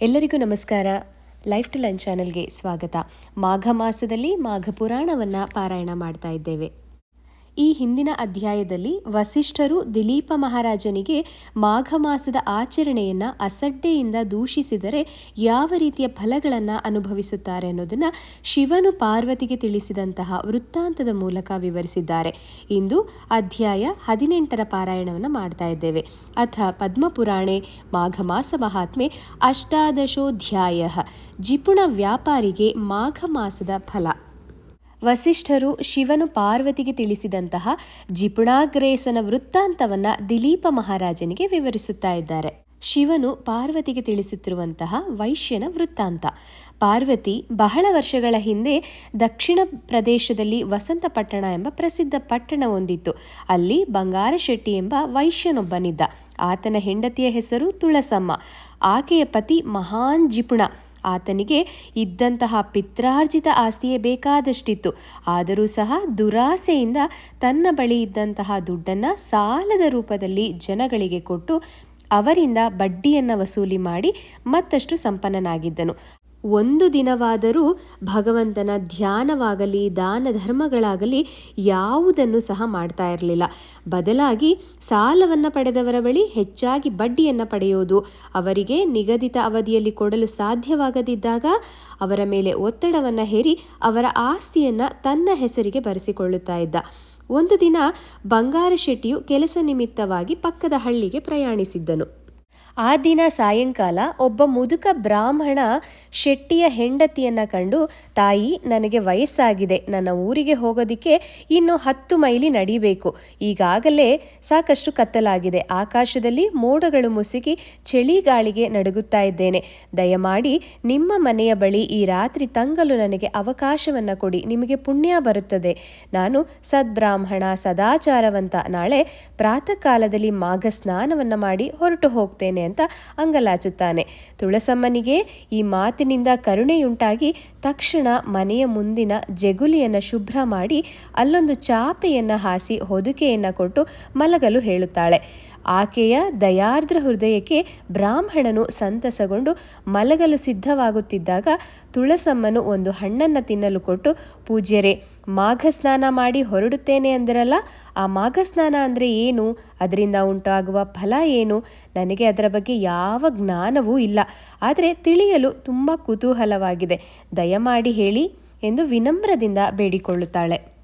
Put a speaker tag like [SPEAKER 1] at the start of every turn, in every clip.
[SPEAKER 1] ಎಲ್ಲರಿಗೂ ನಮಸ್ಕಾರ. Life to lunch ಚಾನೆಲ್ಗೆ ಸ್ವಾಗತ. ಮಾಘ ಮಾಸದಲ್ಲಿ ಮಾಘ ಪುರಾಣವನ್ನು ಪಾರಾಯಣ ಮಾಡ್ತಾ ಇದ್ದೇವೆ. ಈ ಹಿಂದಿನ ಅಧ್ಯಾಯದಲ್ಲಿ ವಸಿಷ್ಠರು ದಿಲೀಪ ಮಹಾರಾಜನಿಗೆ ಮಾಘ ಮಾಸದ ಆಚರಣೆಯನ್ನು ಅಸಡ್ಡೆಯಿಂದ ದೂಷಿಸಿದರೆ ಯಾವ ರೀತಿಯ ಫಲಗಳನ್ನು ಅನುಭವಿಸುತ್ತಾರೆ ಅನ್ನೋದನ್ನು ಶಿವನು ಪಾರ್ವತಿಗೆ ತಿಳಿಸಿದಂತಹ ವೃತ್ತಾಂತದ ಮೂಲಕ ವಿವರಿಸಿದ್ದಾರೆ. ಇಂದು ಅಧ್ಯಾಯ ಹದಿನೆಂಟರ ಪಾರಾಯಣವನ್ನು ಮಾಡ್ತಾ ಇದ್ದೇವೆ. ಅಥ ಪದ್ಮಪುರಾಣೆ ಮಾಘ ಮಾಸ ಮಹಾತ್ಮೆ ಅಷ್ಟಾದಶೋಧ್ಯಾಯ ಜಿಪುಣ ವ್ಯಾಪಾರಿಗೆ ಮಾಘ ಮಾಸದ ಫಲ. ವಸಿಷ್ಠರು ಶಿವನು ಪಾರ್ವತಿಗೆ ತಿಳಿಸಿದಂತಹ ಜಿಪುಣಾಗ್ರೇಸನ ವೃತ್ತಾಂತವನ್ನ ದಿಲೀಪ ಮಹಾರಾಜನಿಗೆ ವಿವರಿಸುತ್ತಾ ಇದ್ದಾರೆ. ಶಿವನು ಪಾರ್ವತಿಗೆ ತಿಳಿಸುತ್ತಿರುವಂತಹ ವೈಶ್ಯನ ವೃತ್ತಾಂತ. ಪಾರ್ವತಿ ಬಹಳ ವರ್ಷಗಳ ಹಿಂದೆ ದಕ್ಷಿಣ ಪ್ರದೇಶದಲ್ಲಿ ವಸಂತಪಟ್ಟಣ ಎಂಬ ಪ್ರಸಿದ್ಧ ಪಟ್ಟಣ ಹೊಂದಿತ್ತು. ಅಲ್ಲಿ ಬಂಗಾರ ಶೆಟ್ಟಿ ಎಂಬ ವೈಶ್ಯನೊಬ್ಬನಿದ್ದ. ಆತನ ಹೆಂಡತಿಯ ಹೆಸರು ತುಳಸಮ್ಮ. ಆಕೆಯ ಪತಿ ಮಹಾನ್ ಜಿಪುಣ. ಆತನಿಗೆ ಇದ್ದಂತಹ ಪಿತ್ರಾರ್ಜಿತ ಆಸ್ತಿಯೇ ಬೇಕಾದಷ್ಟಿತ್ತು. ಆದರೂ ಸಹ ದುರಾಸೆಯಿಂದ ತನ್ನ ಬಳಿ ಇದ್ದಂತಹ ದುಡ್ಡನ್ನು ಸಾಲದ ರೂಪದಲ್ಲಿ ಜನಗಳಿಗೆ ಕೊಟ್ಟು ಅವರಿಂದ ಬಡ್ಡಿಯನ್ನು ವಸೂಲಿ ಮಾಡಿ ಮತ್ತಷ್ಟು ಸಂಪನ್ನನಾಗಿದ್ದನು. ಒಂದು ದಿನವಾದರೂ ಭಗವಂತನ ಧ್ಯಾನವಾಗಲಿ ದಾನ ಧರ್ಮಗಳಾಗಲಿ ಯಾವುದನ್ನು ಸಹ ಮಾಡ್ತಾ ಇರಲಿಲ್ಲ. ಬದಲಾಗಿ ಸಾಲವನ್ನು ಪಡೆದವರ ಬಳಿ ಹೆಚ್ಚಾಗಿ ಬಡ್ಡಿಯನ್ನು ಪಡೆಯೋದು, ಅವರಿಗೆ ನಿಗದಿತ ಅವಧಿಯಲ್ಲಿ ಕೊಡಲು ಸಾಧ್ಯವಾಗದಿದ್ದಾಗ ಅವರ ಮೇಲೆ ಒತ್ತಡವನ್ನು ಹೇರಿ ಅವರ ಆಸ್ತಿಯನ್ನು ತನ್ನ ಹೆಸರಿಗೆ ಬರೆಸಿಕೊಳ್ಳುತ್ತಾ ಇದ್ದ. ಒಂದು ದಿನ ಬಂಗಾರ ಶೆಟ್ಟಿಯು ಕೆಲಸ ನಿಮಿತ್ತವಾಗಿ ಪಕ್ಕದ ಹಳ್ಳಿಗೆ ಪ್ರಯಾಣಿಸಿದ್ದನು. ಆ ದಿನ ಸಾಯಂಕಾಲ ಒಬ್ಬ ಮುದುಕ ಬ್ರಾಹ್ಮಣ ಶೆಟ್ಟಿಯ ಹೆಂಡತಿಯನ್ನು ಕಂಡು, ತಾಯಿ, ನನಗೆ ವಯಸ್ಸಾಗಿದೆ. ನನ್ನ ಊರಿಗೆ ಹೋಗೋದಿಕ್ಕೆ ಇನ್ನು ಹತ್ತು ಮೈಲಿ ನಡಿಬೇಕು. ಈಗಾಗಲೇ ಸಾಕಷ್ಟು ಕತ್ತಲಾಗಿದೆ. ಆಕಾಶದಲ್ಲಿ ಮೋಡಗಳು ಮುಸುಕಿ ಚಳಿಗಾಳಿಗೆ ನಡುಗುತ್ತಾ ಇದ್ದೇನೆ. ದಯಮಾಡಿ ನಿಮ್ಮ ಮನೆಯ ಬಳಿ ಈ ರಾತ್ರಿ ತಂಗಲು ನನಗೆ ಅವಕಾಶವನ್ನು ಕೊಡಿ. ನಿಮಗೆ ಪುಣ್ಯ ಬರುತ್ತದೆ. ನಾನು ಸದ್ಬ್ರಾಹ್ಮಣ, ಸದಾಚಾರವಂತ. ನಾಳೆ ಪ್ರಾತಃ ಕಾಲದಲ್ಲಿ ಮಾಘ ಸ್ನಾನವನ್ನು ಮಾಡಿ ಹೊರಟು ಹೋಗ್ತೇನೆ ಅಂತ ಅಂಗಲಾಚುತ್ತಾನೆ. ತುಳಸಮ್ಮನಿಗೆ ಈ ಮಾತಿನಿಂದ ಕರುಣೆಯುಂಟಾಗಿ ತಕ್ಷಣ ಮನೆಯ ಮುಂದಿನ ಜಗುಲಿಯನ್ನು ಶುಭ್ರ ಮಾಡಿ ಅಲ್ಲೊಂದು ಚಾಪೆಯನ್ನು ಹಾಸಿ ಹೊದಿಕೆಯನ್ನು ಕೊಟ್ಟು ಮಲಗಲು ಹೇಳುತ್ತಾಳೆ. ಆಕೆಯ ದಯಾರ್ದ್ರ ಹೃದಯಕ್ಕೆ ಬ್ರಾಹ್ಮಣನು ಸಂತಸಗೊಂಡು ಮಲಗಲು ಸಿದ್ಧವಾಗುತ್ತಿದ್ದಾಗ ತುಳಸಮ್ಮನು ಒಂದು ಹಣ್ಣನ್ನು ತಿನ್ನಲು ಕೊಟ್ಟು, ಪೂಜ್ಯರೇ ಮಾಘ ಸ್ನಾನ ಮಾಡಿ ಹೊರಡುತ್ತೇನೆ ಅಂದಿರಲ್ಲ, ಆ ಮಾಘ ಸ್ನಾನ ಅಂದರೆ ಏನು? ಅದರಿಂದ ಉಂಟಾಗುವ ಫಲ ಏನು? ನನಗೆ ಅದರ ಬಗ್ಗೆ ಯಾವ ಜ್ಞಾನವೂ ಇಲ್ಲ. ಆದರೆ ತಿಳಿಯಲು ತುಂಬ ಕುತೂಹಲವಾಗಿದೆ. ದಯಮಾಡಿ ಹೇಳಿ ಎಂದು ವಿನಮ್ರದಿಂದ ಬೇಡಿಕೊಳ್ಳುತ್ತಾಳೆ.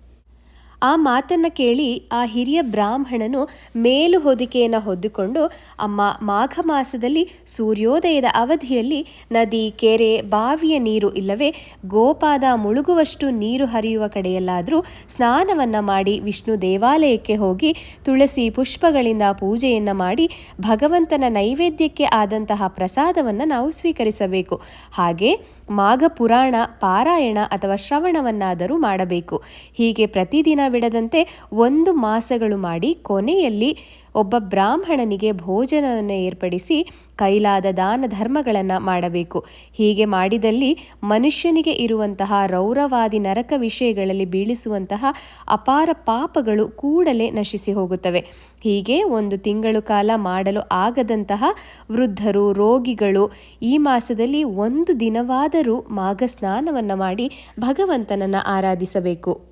[SPEAKER 1] ಆ ಮಾತನ್ನು ಕೇಳಿ ಆ ಹಿರಿಯ ಬ್ರಾಹ್ಮಣನು ಮೇಲು ಹೊದಿಕೆಯನ್ನು ಹೊದ್ದುಕೊಂಡು, ಅಮ್ಮ, ಮಾಘ ಮಾಸದಲ್ಲಿ ಸೂರ್ಯೋದಯದ ಅವಧಿಯಲ್ಲಿ ನದಿ, ಕೆರೆ, ಬಾವಿಯ ನೀರು ಇಲ್ಲವೇ? ಗೋಪಾದ ಮುಳುಗುವಷ್ಟು ನೀರು ಹರಿಯುವ ಕಡೆಯಲ್ಲಾದರೂ ಸ್ನಾನವನ್ನು ಮಾಡಿ ವಿಷ್ಣು ದೇವಾಲಯಕ್ಕೆ ಹೋಗಿ ತುಳಸಿ ಪುಷ್ಪಗಳಿಂದ ಪೂಜೆಯನ್ನು ಮಾಡಿ ಭಗವಂತನ ನೈವೇದ್ಯಕ್ಕೆ ಆದಂತಹ ಪ್ರಸಾದವನ್ನು ನಾವು ಸ್ವೀಕರಿಸಬೇಕು. ಹಾಗೆ ಮಾಘ ಪುರಾಣ ಪಾರಾಯಣ ಅಥವಾ ಶ್ರವಣವನ್ನಾದರೂ ಮಾಡಬೇಕು. ಹೀಗೆ ಪ್ರತಿದಿನ ಬಿಡದಂತೆ ಒಂದು ಮಾಸಗಳು ಮಾಡಿ ಕೊನೆಯಲ್ಲಿ ಒಬ್ಬ ಬ್ರಾಹ್ಮಣನಿಗೆ ಭೋಜನವನ್ನು ಏರ್ಪಡಿಸಿ ಕೈಲಾದ ದಾನ ಧರ್ಮಗಳನ್ನು ಮಾಡಬೇಕು. ಹೀಗೆ ಮಾಡಿದಲ್ಲಿ ಮನುಷ್ಯನಿಗೆ ಇರುವಂತಹ ರೌರವಾದಿ ನರಕ ವಿಷಯಗಳಲ್ಲಿ ಬೀಳಿಸುವಂತಹ ಅಪಾರ ಪಾಪಗಳು ಕೂಡಲೇ ನಶಿಸಿ ಹೋಗುತ್ತವೆ. ಹೀಗೆ ಒಂದು ತಿಂಗಳು ಕಾಲ ಮಾಡಲು ಆಗದಂತಹ ವೃದ್ಧರು, ರೋಗಿಗಳು ಈ ಮಾಸದಲ್ಲಿ ಒಂದು ದಿನವಾದರೂ ಮಾಘ ಸ್ನಾನವನ್ನು ಮಾಡಿ ಭಗವಂತನನ್ನು ಆರಾಧಿಸಬೇಕು.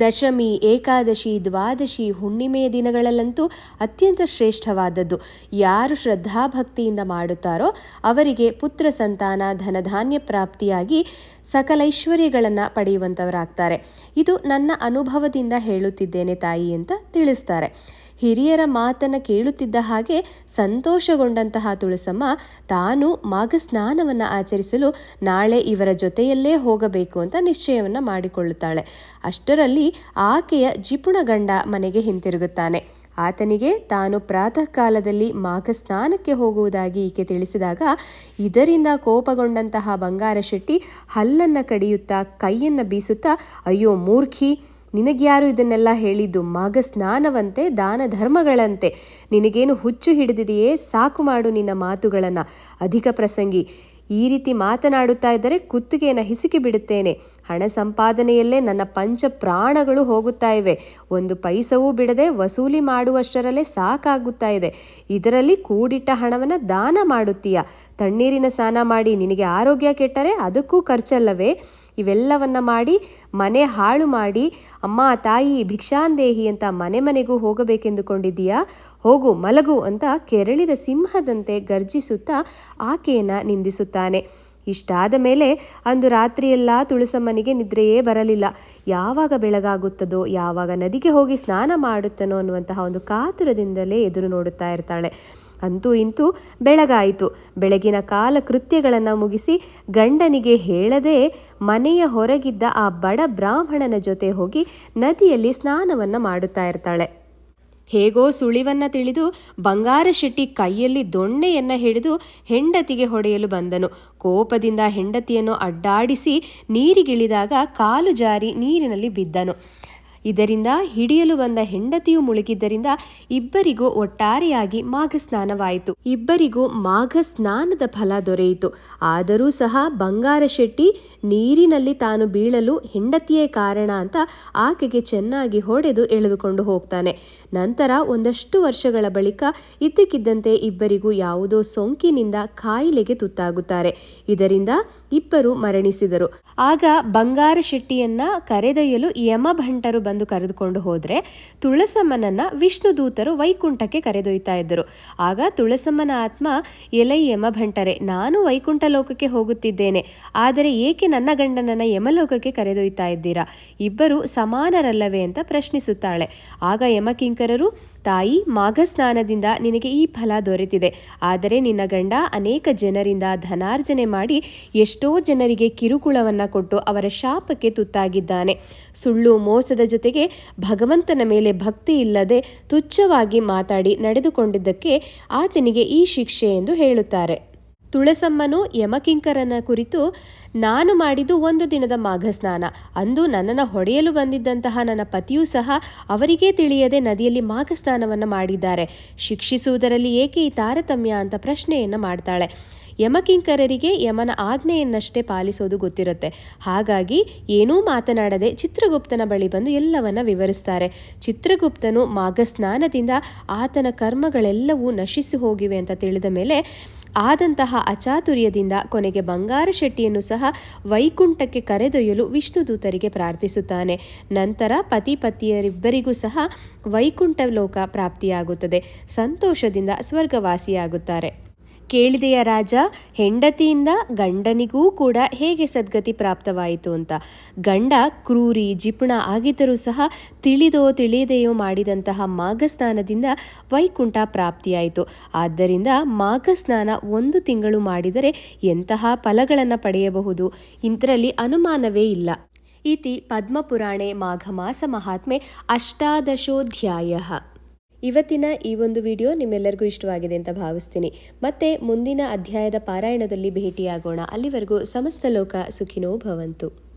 [SPEAKER 1] ದಶಮಿ, ಏಕಾದಶಿ, ದ್ವಾದಶಿ ಹುಣ್ಣಿಮೆಯ ದಿನಗಳಲ್ಲಂತೂ ಅತ್ಯಂತ ಶ್ರೇಷ್ಠವಾದದ್ದು. ಯಾರು ಶ್ರದ್ಧಾಭಕ್ತಿಯಿಂದ ಮಾಡುತ್ತಾರೋ ಅವರಿಗೆ ಪುತ್ರ ಸಂತಾನ, ಧನಧಾನ್ಯ ಪ್ರಾಪ್ತಿಯಾಗಿ ಸಕಲೈಶ್ವರ್ಯಗಳನ್ನು ಪಡೆಯುವಂಥವರಾಗ್ತಾರೆ ಇದು ನನ್ನ ಅನುಭವದಿಂದ ಹೇಳುತ್ತಿದ್ದೇನೆ ತಾಯಿ ಅಂತ ತಿಳಿಸ್ತಾರೆ. ಹಿರಿಯರ ಮಾತನ್ನು ಕೇಳುತ್ತಿದ್ದ ಹಾಗೆ ಸಂತೋಷಗೊಂಡಂತಹ ತುಳಸಮ್ಮ ತಾನು ಮಾಘ ಸ್ನಾನವನ್ನು ಆಚರಿಸಲು ನಾಳೆ ಇವರ ಜೊತೆಯಲ್ಲೇ ಹೋಗಬೇಕು ಅಂತ ನಿಶ್ಚಯವನ್ನು ಮಾಡಿಕೊಳ್ಳುತ್ತಾಳೆ. ಅಷ್ಟರಲ್ಲಿ ಆಕೆಯ ಜಿಪುಣ ಗಂಡ ಮನೆಗೆ ಹಿಂತಿರುಗುತ್ತಾನೆ. ಆತನಿಗೆ ತಾನು ಪ್ರಾತಃ ಕಾಲದಲ್ಲಿ ಮಾಘ ಸ್ನಾನಕ್ಕೆ ಹೋಗುವುದಾಗಿ ಈಕೆ ತಿಳಿಸಿದಾಗ ಇದರಿಂದ ಕೋಪಗೊಂಡಂತಹ ಬಂಗಾರ ಶೆಟ್ಟಿ ಹಲ್ಲನ್ನು ಕಡಿಯುತ್ತಾ ಕೈಯನ್ನು ಬೀಸುತ್ತಾ, ಅಯ್ಯೋ ಮೂರ್ಖಿ ನಿನಗ್ಯಾರು ಇದನ್ನೆಲ್ಲ ಹೇಳಿದ್ದು? ಮಗ ಸ್ನಾನವಂತೆ, ದಾನ ಧರ್ಮಗಳಂತೆ. ನಿನಗೇನು ಹುಚ್ಚು ಹಿಡಿದಿದೆಯೇ? ಸಾಕು ಮಾಡು ನಿನ್ನ ಮಾತುಗಳನ್ನು. ಅಧಿಕ ಪ್ರಸಂಗಿ, ಈ ರೀತಿ ಮಾತನಾಡುತ್ತಾ ಇದ್ದರೆ ಕುತ್ತಿಗೆಯನ್ನು ಹಿಸುಕಿ ಬಿಡುತ್ತೇನೆ. ಹಣ ಸಂಪಾದನೆಯಲ್ಲೇ ನನ್ನ ಪಂಚ ಪ್ರಾಣಗಳು ಹೋಗುತ್ತಾ ಇವೆ. ಒಂದು ಪೈಸವೂ ಬಿಡದೆ ವಸೂಲಿ ಮಾಡುವಷ್ಟರಲ್ಲೇ ಸಾಕಾಗುತ್ತಾ ಇದೆ. ಇದರಲ್ಲಿ ಕೂಡಿಟ್ಟ ಹಣವನ್ನು ದಾನ ಮಾಡುತ್ತೀಯ. ತಣ್ಣೀರಿನ ಸ್ನಾನ ಮಾಡಿ ನಿನಗೆ ಆರೋಗ್ಯ ಕೆಟ್ಟರೆ ಅದಕ್ಕೂ ಖರ್ಚಲ್ಲವೇ? ಇವೆಲ್ಲವನ್ನ ಮಾಡಿ, ಮನೆ ಹಾಳು ಮಾಡಿ, ಅಮ್ಮ, ತಾಯಿ, ಭಿಕ್ಷಾಂದೇಹಿ ಅಂತ ಮನೆ ಮನೆಗೂ ಹೋಗಬೇಕೆಂದುಕೊಂಡಿದ್ದೀಯಾ? ಹೋಗು, ಮಲಗು ಅಂತ ಕೆರಳಿದ ಸಿಂಹದಂತೆ ಗರ್ಜಿಸುತ್ತಾ ಆಕೆಯನ್ನು ನಿಂದಿಸುತ್ತಾನೆ. ಇಷ್ಟಾದ ಮೇಲೆ ಅಂದು ರಾತ್ರಿಯೆಲ್ಲ ತುಳಸಮ್ಮನಿಗೆ ನಿದ್ರೆಯೇ ಬರಲಿಲ್ಲ. ಯಾವಾಗ ಬೆಳಗಾಗುತ್ತದೋ, ಯಾವಾಗ ನದಿಗೆ ಹೋಗಿ ಸ್ನಾನ ಮಾಡುತ್ತನೋ ಅನ್ನುವಂತಹ ಒಂದು ಕಾತುರದಿಂದಲೇ ಎದುರು ನೋಡುತ್ತಾ ಇರ್ತಾಳೆ. ಅಂತೂ ಇಂತೂ ಬೆಳಗಾಯಿತು. ಬೆಳಗಿನ ಕಾಲ ಕೃತ್ಯಗಳನ್ನು ಮುಗಿಸಿ ಗಂಡನಿಗೆ ಹೇಳದೆ ಮನೆಯ ಹೊರಗಿದ್ದ ಆ ಬಡ ಬ್ರಾಹ್ಮಣನ ಜೊತೆ ಹೋಗಿ ನದಿಯಲ್ಲಿ ಸ್ನಾನವನ್ನು ಮಾಡುತ್ತಾ ಇರ್ತಾಳೆ. ಹೇಗೋ ಸುಳಿವನ್ನ ತಿಳಿದು ಬಂಗಾರ ಶೆಟ್ಟಿ ಕೈಯಲ್ಲಿ ದೊಣ್ಣೆಯನ್ನು ಹಿಡಿದು ಹೆಂಡತಿಗೆ ಹೊಡೆಯಲು ಬಂದನು. ಕೋಪದಿಂದ ಹೆಂಡತಿಯನ್ನು ಅಡ್ಡಾಡಿಸಿ ನೀರಿಗಿಳಿದಾಗ ಕಾಲು ಜಾರಿ ನೀರಿನಲ್ಲಿ ಬಿದ್ದನು. ಇದರಿಂದ ಹಿಡಿಯಲು ಬಂದ ಹೆಂಡತಿಯು ಮುಳುಗಿದ್ದರಿಂದ ಇಬ್ಬರಿಗೂ ಒಟ್ಟಾರೆಯಾಗಿ ಮಾಘ ಸ್ನಾನವಾಯಿತು ಇಬ್ಬರಿಗೂ ಮಾಘ ಸ್ನಾನದ ಫಲ ದೊರೆಯಿತು. ಆದರೂ ಸಹ ಬಂಗಾರ ಶೆಟ್ಟಿ ನೀರಿನಲ್ಲಿ ತಾನು ಬೀಳಲು ಹೆಂಡತಿಯೇ ಕಾರಣ ಅಂತ ಆಕೆಗೆ ಚೆನ್ನಾಗಿ ಹೊಡೆದು ಎಳೆದುಕೊಂಡು ಹೋಗ್ತಾನೆ. ನಂತರ ಒಂದಷ್ಟು ವರ್ಷಗಳ ಬಳಿಕ ಇದ್ದಕ್ಕಿದ್ದಂತೆ ಇಬ್ಬರಿಗೂ ಯಾವುದೋ ಸೋಂಕಿನಿಂದ ಕಾಯಿಲೆಗೆ ತುತ್ತಾಗುತ್ತಾರೆ. ಇದರಿಂದ ಇಬ್ಬರು ಮರಣಿಸಿದರು. ಆಗ ಬಂಗಾರ ಶೆಟ್ಟಿಯನ್ನ ಕರೆದೊಯ್ಯಲು ಯಮಭಂಟರು ಬಂದು ಕರೆದುಕೊಂಡು ಹೋದರೆ ತುಳಸಮ್ಮನನ್ನ ವಿಷ್ಣುದೂತರು ವೈಕುಂಠಕ್ಕೆ ಕರೆದೊಯ್ತಾ ಇದ್ದರು. ಆಗ ತುಳಸಮ್ಮನ ಆತ್ಮ, ಎಲೈ ಯಮಭಂಟರೆ, ನಾನು ವೈಕುಂಠ ಲೋಕಕ್ಕೆ ಹೋಗುತ್ತಿದ್ದೇನೆ. ಆದರೆ ಏಕೆ ನನ್ನ ಗಂಡನನ್ನ ಯಮಲೋಕಕ್ಕೆ ಕರೆದೊಯ್ತಾ ಇದ್ದೀರಾ? ಇಬ್ಬರು ಸಮಾನರಲ್ಲವೇ? ಅಂತ ಪ್ರಶ್ನಿಸುತ್ತಾಳೆ. ಆಗ ಯಮಕಿಂಕರರು ತಾಯಿ ಮಾಘ ಸ್ನಾನದಿಂದ ನಿನಗೆ ಈ ಫಲ ದೊರೆತಿದೆ. ಆದರೆ ನಿನ್ನ ಗಂಡ ಅನೇಕ ಜನರಿಂದ ಧನಾರ್ಜನೆ ಮಾಡಿ ಎಷ್ಟೋ ಜನರಿಗೆ ಕಿರುಕುಳವನ್ನು ಕೊಟ್ಟು ಅವರ ಶಾಪಕ್ಕೆ ತುತ್ತಾಗಿದ್ದಾನೆ. ಸುಳ್ಳು ಮೋಸದ ಜೊತೆಗೆ ಭಗವಂತನ ಮೇಲೆ ಭಕ್ತಿ ಇಲ್ಲದೆ ತುಚ್ಛವಾಗಿ ಮಾತಾಡಿ ನಡೆದುಕೊಂಡಿದ್ದಕ್ಕೆ ಆತನಿಗೆ ಈ ಶಿಕ್ಷೆ ಎಂದು ಹೇಳುತ್ತಾರೆ. ತುಳಸಮ್ಮನು ಯಮಕಿಂಕರನ ಕುರಿತು, ನಾನು ಮಾಡಿದ್ದು ಒಂದು ದಿನದ ಮಾಘ ಸ್ನಾನ ಅಂದು ನನ್ನನ್ನು ಹೊಡೆಯಲು ಬಂದಿದ್ದಂತಹ ನನ್ನ ಪತಿಯೂ ಸಹ ಅವರಿಗೇ ತಿಳಿಯದೆ ನದಿಯಲ್ಲಿ ಮಾಘ ಸ್ನಾನವನ್ನು ಮಾಡಿದ್ದಾರೆ. ಶಿಕ್ಷಿಸುವುದರಲ್ಲಿ ಏಕೆ ಈ ತಾರತಮ್ಯ ಅಂತ ಪ್ರಶ್ನೆಯನ್ನು ಮಾಡ್ತಾಳೆ. ಯಮಕಿಂಕರರಿಗೆ ಯಮನ ಆಜ್ಞೆಯನ್ನಷ್ಟೇ ಪಾಲಿಸೋದು ಗೊತ್ತಿರುತ್ತೆ. ಹಾಗಾಗಿ ಏನೂ ಮಾತನಾಡದೆ ಚಿತ್ರಗುಪ್ತನ ಬಳಿ ಬಂದು ಎಲ್ಲವನ್ನ ವಿವರಿಸ್ತಾರೆ. ಚಿತ್ರಗುಪ್ತನು ಮಾಘ ಸ್ನಾನದಿಂದ ಆತನ ಕರ್ಮಗಳೆಲ್ಲವೂ ನಶಿಸಿ ಹೋಗಿವೆ ಅಂತ ತಿಳಿದ ಮೇಲೆ ಆದಂತಹ ಅಚಾತುರ್ಯದಿಂದ ಕೊನೆಗೆ ಬಂಗಾರ ಶೆಟ್ಟಿಯನ್ನು ಸಹ ವೈಕುಂಠಕ್ಕೆ ಕರೆದೊಯ್ಯಲು ವಿಷ್ಣು ದೂತರಿಗೆ ಪ್ರಾರ್ಥಿಸುತ್ತಾನೆ. ನಂತರ ಪತಿ ಪತಿಯರಿಬ್ಬರಿಗೂ ಸಹ ವೈಕುಂಠ ಲೋಕ ಪ್ರಾಪ್ತಿಯಾಗುತ್ತದೆ. ಸಂತೋಷದಿಂದ ಸ್ವರ್ಗವಾಸಿಯಾಗುತ್ತಾರೆ. ಕೇಳಿದೆಯ ರಾಜ, ಹೆಂಡತಿಯಿಂದ ಗಂಡನಿಗೂ ಕೂಡ ಹೇಗೆ ಸದ್ಗತಿ ಪ್ರಾಪ್ತವಾಯಿತು ಅಂತ. ಗಂಡ ಕ್ರೂರಿ, ಜಿಪುಣ ಆಗಿದ್ದರೂ ಸಹ ತಿಳಿದೋ ತಿಳಿಯದೆಯೋ ಮಾಡಿದಂತಹ ಮಾಘಸ್ನಾನದಿಂದ ವೈಕುಂಠ ಪ್ರಾಪ್ತಿಯಾಯಿತು. ಆದ್ದರಿಂದ ಮಾಘಸ್ನಾನ ಒಂದು ತಿಂಗಳು ಮಾಡಿದರೆ ಎಂತಹ ಫಲಗಳನ್ನು ಪಡೆಯಬಹುದು? ಇದರಲ್ಲಿ ಅನುಮಾನವೇ ಇಲ್ಲ. ಇತಿ ಪದ್ಮಪುರಾಣೆ ಮಾಘಮಾಸ ಮಹಾತ್ಮೆ ಅಷ್ಟಾದಶೋಧ್ಯಾಯ. ಇವತ್ತಿನ ಈ ಒಂದು ವಿಡಿಯೋ ನಿಮ್ಮೆಲ್ಲರಿಗೂ ಇಷ್ಟವಾಗಿದೆ ಅಂತ ಭಾವಿಸ್ತೀನಿ. ಮತ್ತೆ ಮುಂದಿನ ಅಧ್ಯಾಯದ ಪಾರಾಯಣದಲ್ಲಿ ಭೇಟಿಯಾಗೋಣ. ಅಲ್ಲಿವರೆಗೂ ಸಮಸ್ತ ಲೋಕ ಸುಖಿನೋ ಭವಂತು.